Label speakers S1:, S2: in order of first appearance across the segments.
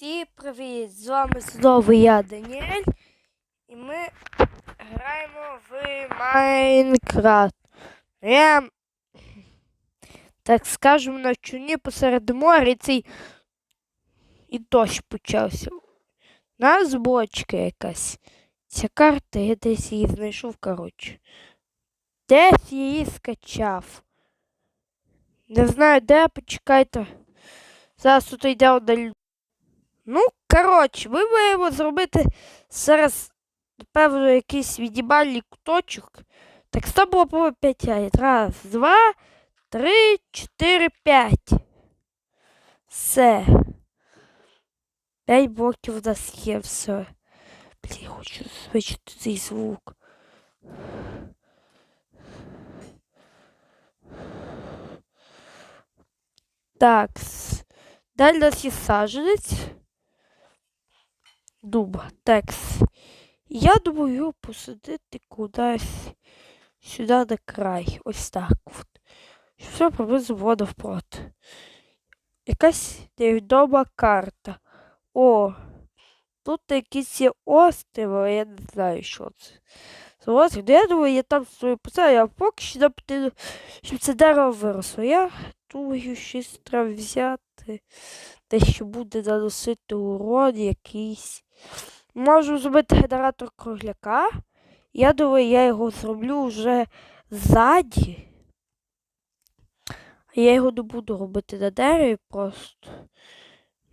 S1: Всі привіт! З вами знову я, Даніель, і ми граємо в Майнкрафт. Я, так скажемо, на човні посеред моря і цей і дощ почався. У нас бочка якась. Ця карта, я десь її знайшов, коротше. Десь її скачав. Не знаю, де, почекайте. Зараз тут йде одна Ну, коротше, ми маємо зробити зараз, напевно, якийсь відібальний куточок. Так, це було по 5 Раз, два, три, чотири, п'ять. Все. П'ять блоків у нас є, все. Блін, хочу звичити цей звук. Так. Далі у нас є саджанець. Дуба. Текс. Я думаю його посадити кудись сюди на край. Ось так. Щоб все приблизно було навпроти. Якась невідома карта. О, тут якісь є острови, але я не знаю, що це. Острів. Ну, я думаю, я там свою посаду, а поки що щоб це дерево виросло. Я думаю, щось треба взяти. Те, що буде наносити урон якийсь. Можу зробити генератор кругляка. Я думаю, я його зроблю вже ззаді. Я його не буду робити на дереві просто.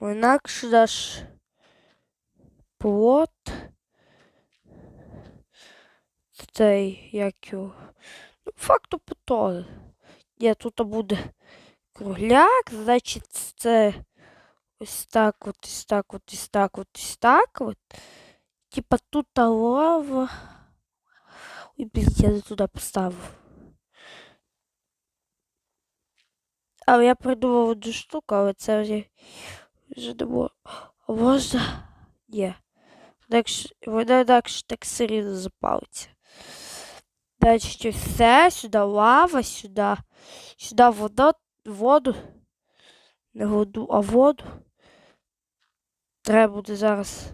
S1: Бо інакше наш плот. Цей, як його. Ну, факту потоне. Ні, тут буде кругляк, значить, це ось так от, ось так от, ось так от, ось так от. Типа тут лава. Ой, блін, я не туди поставив. Але я придумав одну штуку, але це вже, вже не. А можна? Ні. Вона інакше так серйозно запалиться. Значить, все, сюди лава, сюди, сюди вода, воду. Не воду, а воду. Треба буде зараз.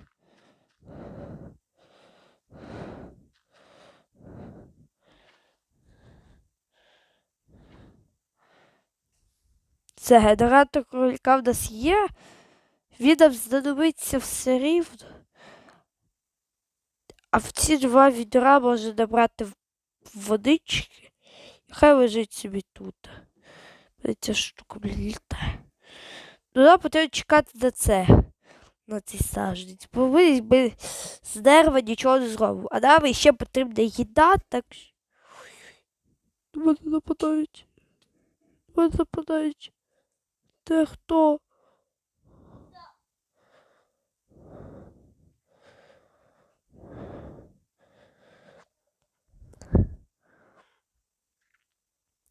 S1: Це генератор кролика в нас є. Він знадобиться все рівно. А в ці два відра можна набрати водички. Хай лежить собі тут. Ця штука, блін, літає. Ну, нам потрібно чекати на це. На цей саженець. Бо ви би з дерева нічого не зробив. А нам ще потрібна їда, так мене нападають. Мене нападають. Ти хто?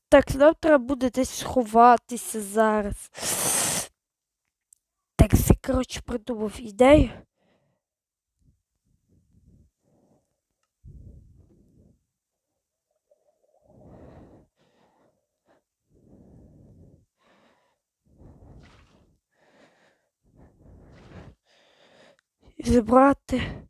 S1: Так, нам треба буде десь сховатися зараз. Так, я, коротше, придумав ідею. Зібрати.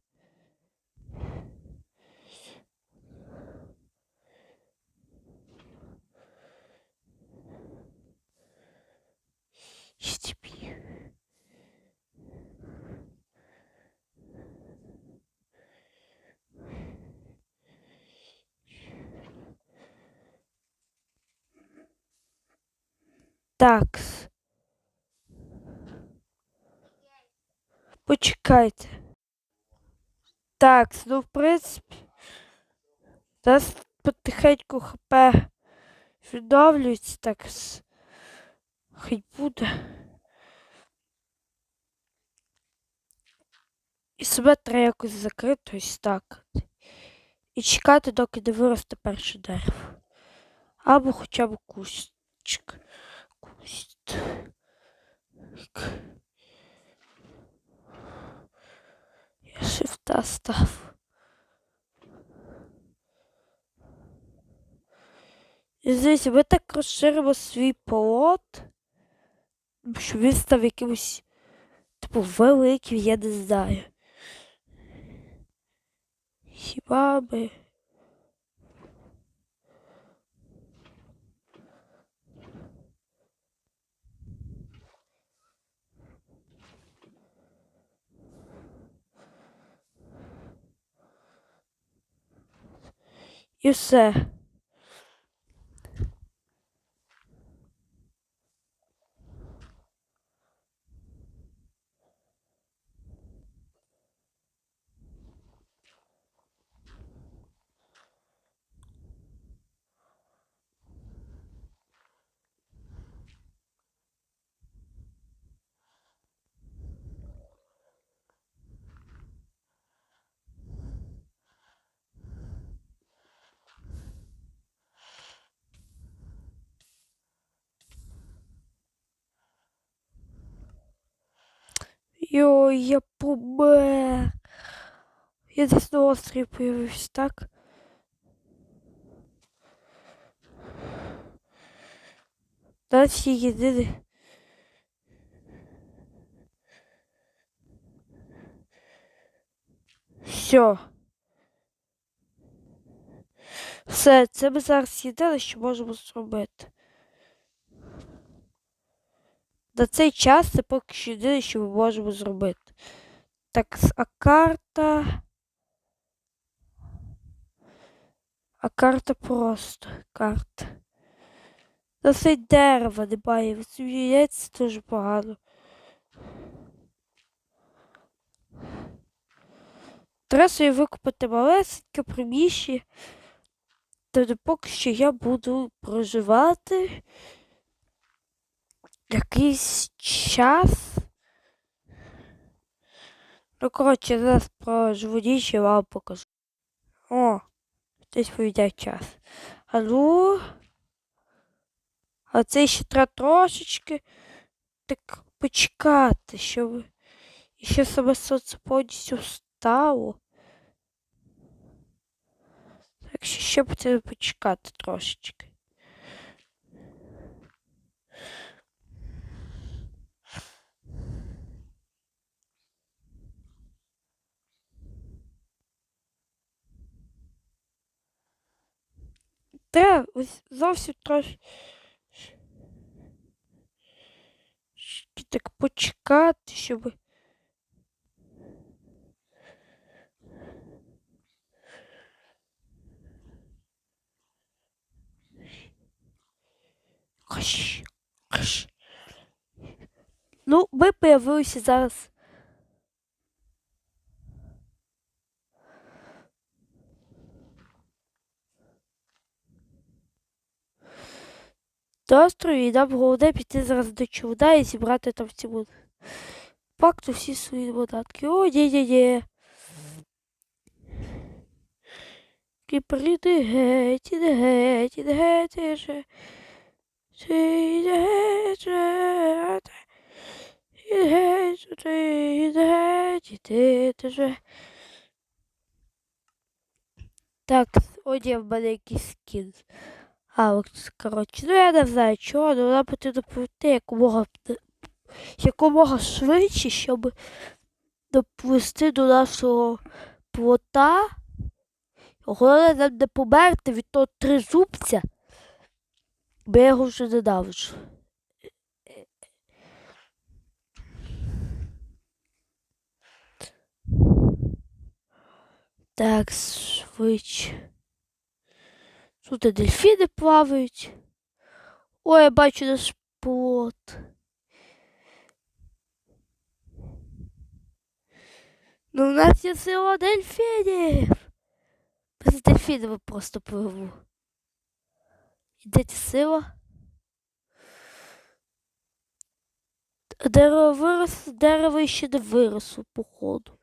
S1: Так. Почекайте. Так, ну, в принципі, нас потихеньку хп відновлюється, так хай буде. І себе треба якось закрити ось так. І чекати, доки не виросте перше дерево. Або хоча б кущик. Шифта став. І здесь ми так розширимо свій полот, щоб він став якимось типу, великий, я не знаю. Хіба би. І все. Йой, я помер. Я десь на острові появився, так? Далі єдине. Все. Все, це ми зараз єдине, що можемо зробити. На цей час це поки що єдине, що ми можемо зробити. Так, а карта. А карта просто. Карта. Та це й дерева немає. Це дуже погано. Треба собі викупити малесеньке приміщення. Тобто поки що я буду проживати якийсь час. Ну, коротше, зараз проживу ніч і вам покажу. О, хтось повідає час. Алло? А це ще треба трошечки так почекати, щоб ще саме сонце повністю встало. Так що ще потрібно почекати трошечки. Треба ось зовсім трошки так почекати, щоб. Ну, ми появилися зараз. До острові і нам головне піти зараз до човна і зібрати там всі мод... Пакту всі свої податки. О, ні-ні-ні. Кіпер, іди геть, іди геть, іди геть, іди геть. Іди геть, іди геть, іди ти. Так, о, ні, в мене якийсь скін. А, от, коротше, ну я не знаю чого, але нам потрібно пройти якомога, якомога швидше, щоб доплисти до нашого плота. Головне нам не померти від того тризубця, бо я його вже ненавиджу. Так, швидше. Тут і дельфіни плавають. Ой, я бачу наш плот. Ну, у нас є сила дельфінів. Без дельфінів просто пливу. Де ця сила? Дерево виросло, дерево ще не виросло, походу.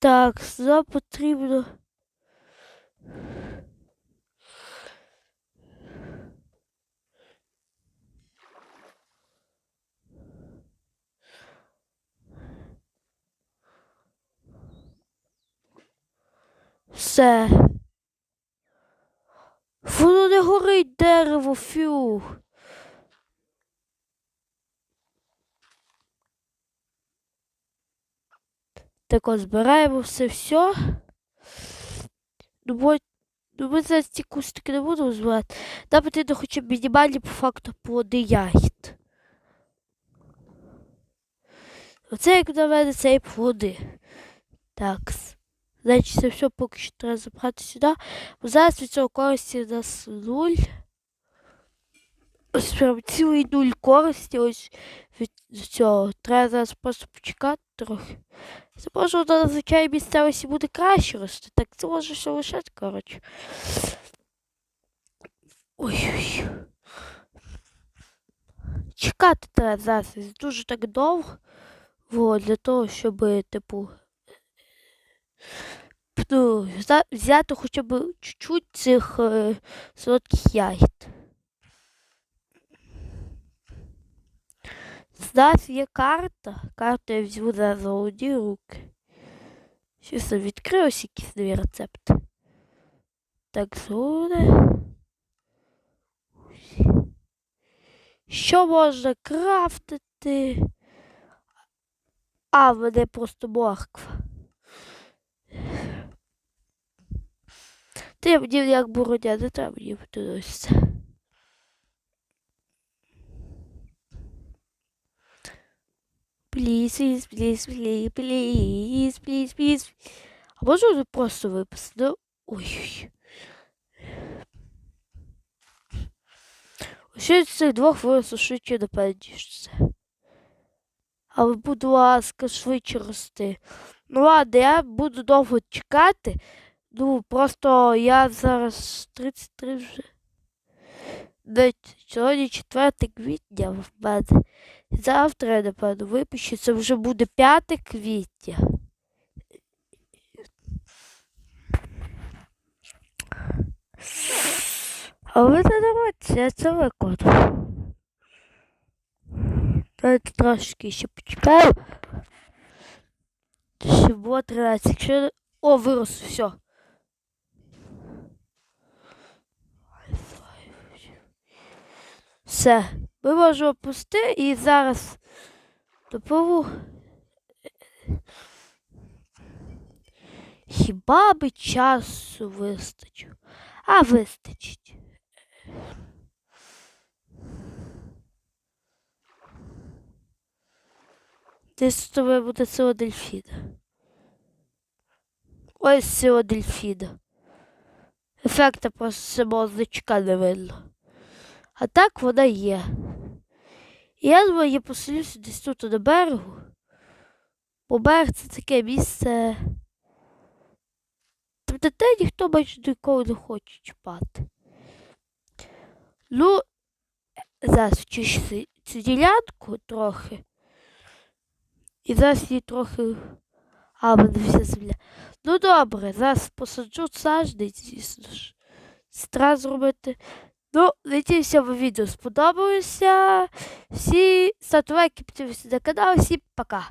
S1: Так, сюди потрібно. Все. Воно не горить. дерево, фю. Так от збираємо все все. Ну, ну ми зараз ці кустики не будемо збирати. Нам потрібно хоча б мінімальні по факту плоди ягід. Оце, як на мене, це і плоди. Так. Значить, це все поки що треба забрати сюди. Бо зараз від цього користі у нас нуль. Ось прям цілий нуль користі ось від цього. Треба зараз просто почекати трохи. Це може надзвичайній місцевості буде краще рости. Так це може все лишати, коротше. Ой-ой. Чекати треба зараз дуже так довго. Во, для того, щоб, типу, ну, взяти хоча б чуть-чуть цих е, солодких ягід. Зараз є карта. Карту я візьму за золоті руки. Щось відкрию ось якісь нові рецепти. Так, золоте. Що можна крафтити? А, мене просто морква. Ти мені як бороня, не треба мені подивитися. Пліз, пліз, пліз, пліз, пліз, пліз, пліз. А можу просто виписати? Ну, Ой-ой. Ще з цих двох виросу швидше напевніше це. Але, будь ласка, швидше рости. Ну ладно, я буду довго чекати. Ну, просто я зараз 33 вже. Сьогодні 4 квітня в мене. Завтра, я, напевно, випущу. Це вже буде 5 квітня. Але не давайте, я це викладу. Давайте трошки ще почекаю. Ще було 13. Якщо... О, вирос, все. Все. Ми можемо пусти і зараз допливу. Хіба би часу вистачило? А вистачить. Десь з тобою буде село Дельфіда. Ось село Дельфіда. Ефекта просто самого значка не видно. А так вона є. Я думаю, я поселюся десь тут на берегу. Бо берег це таке місце. Тобто те ніхто майже ніколи не хоче чіпати. Ну, зараз вчишся цю ділянку трохи. І зараз її трохи. А, мене вся земля. Ну добре, зараз посаджу сажниць, звісно ж. Треба зробити. Ну, надіюся, вам відео сподобалося. Всі ставте лайки, підписуйтесь на канал. Всім пока.